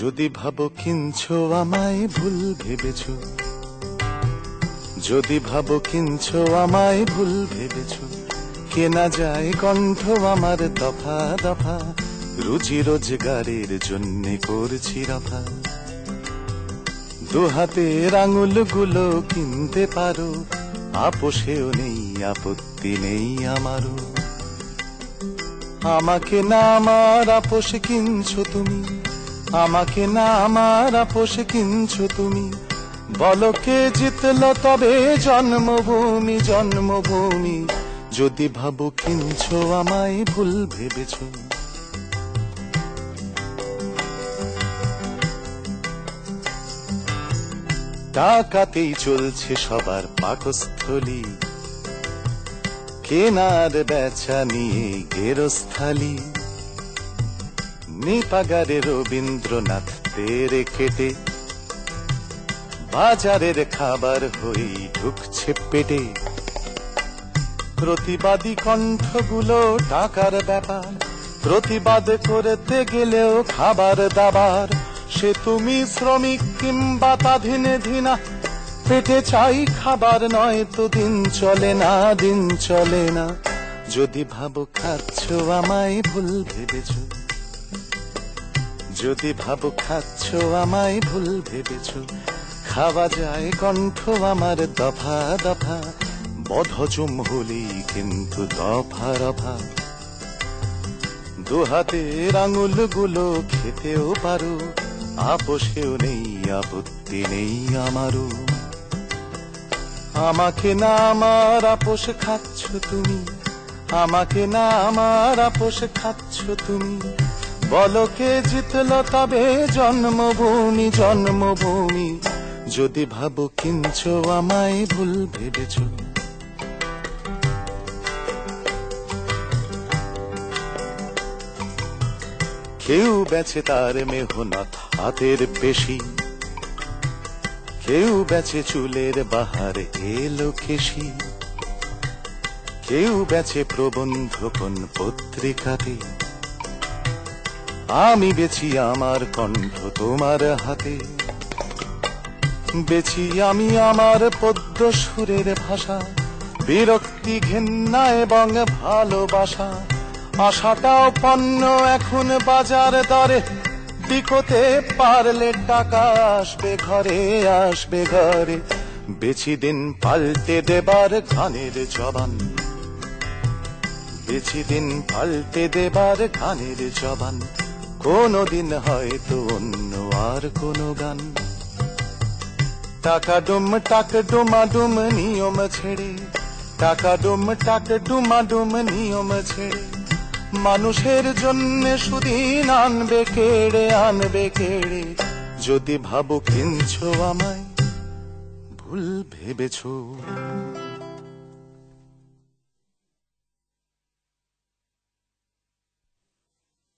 যদি ভাবো কিনছো আমায়, ভুল ভেবেছ। যদি ভাবো কিনছো আমায়, ভুল ভেবেছ। কেনা যায় কণ্ঠ আমার দফা দফা, রুজি রোজগারের জন্য করছি রফা। দু হাতের আঙুলগুলো কিনতে পারো, আপোষেও নেই, আপত্তি নেই আমারও। আমাকে না আমার আপোষ কিনছো তুমি আমাকে না আমার আপোষ কিনছো তুমি। বলো কে জিতল তবে জন্মভূমি জন্মভূমি। যদি ভাবো কিনছো আমায়, ভুল ভেবেছো। টাকাতেই চলছে সবার পাকস্থলী। কেনার বেচা নিয়ে গেরস্থালি। নিপাগারে রবীন্দ্রনাথ তেরে কেটে বাজারের খাবার হই ঢুকছে পেটে। প্রতিবাদী কণ্ঠগুলো টাকার ব্যাপার, প্রতিবাদ করতে গেলেও খাবার দাবার। সে তুমি শ্রমিক কিংবা তাধীনে ধীনা পেটে চাই খাবার নয় তো দিন চলে না, দিন চলে না। যদি ভাবো খাচ্ছ, আমায় ভুল ভেবেছ যদি ভাবো খাচ্ছ, আমায় ভুল ভেবেছ। খাওয়া যায় কণ্ঠ আমার দফা দফা বধজম হলি কিন্তু দফা রফা। দু হাতের আঙুলগুলো খেতেও পারো, আপোষেও নেই, আপত্তি নেই আমারও। আমাকে না আমার আপোষ খাচ্ছ তুমি, আমাকে না আমার আপোষ খাচ্ছ তুমি বলো কে জিতল তবে জন্মভূমি জন্মভূমি? যদি ভাবো কিনছো আমায় ভুল ভেবেছো। কেউ বেচে তার মেহনত হাতের পেশি। কেউ বেচে চুলের বাহার এলো কেশি। কেউ বেচে প্রবন্ধ কোন পত্রিকাতে। আমি বেছি আমার কণ্ঠ তোমার হাতে। বেছি আমি আমার পদ্য সুরের ভাষা, বিরক্তি, ঘেন্না এবং ভালোবাসা। আশাটাও পণ্য এখন বাজার দরে, বিকোতে পারলে টাকা আসবে ঘরে আসবে ঘরে। বেছি দিন পাল্টে দেবার গানের জবান। বেছি দিন পাল্টে দেবার গানের জবান। কোনো দিন হয়তো অন্য আর কোনো গান। টাকা ডুম টাক ডুমা ডুম নিয়ম ছেড়ে টাকা ডুম টাক ডুমা ডুম নিয়ম ছেড়ে, মানুষের জন্য সুদিন আনবে, কেড়ে আনবে, কেড়ে। যদি ভাবো কিনছো আমায়, ভুল ভেবেছো।